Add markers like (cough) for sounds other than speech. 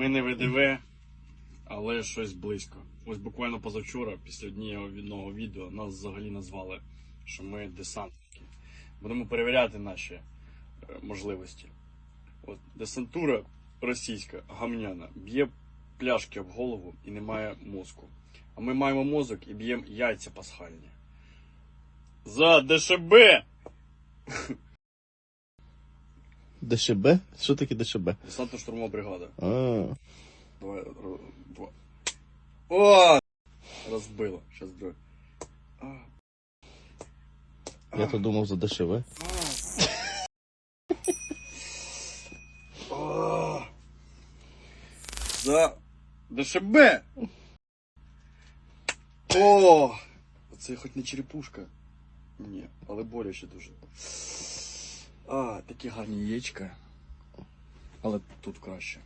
Ми не ВДВ, але щось близько. Ось буквально позавчора, після одного відео, нас взагалі назвали, що ми десантники. Будемо перевіряти наші е, можливості. От, десантура російська, гамняна, б'є пляшки об голову і не має мозку. А ми маємо мозок і б'ємо яйця пасхальні. За ДШБ! (laughs) ДШБ? Що таке ДШБ? Десантно-штурмова бригада. А, Давай, ро- два. О! Розбило. Щас друге. А, я то думав за ДШВ. а. За ДШБ! О! Це хоч не черепушка. Ні, але боляче дуже. А, такі гарні яєчка. Але тут краще.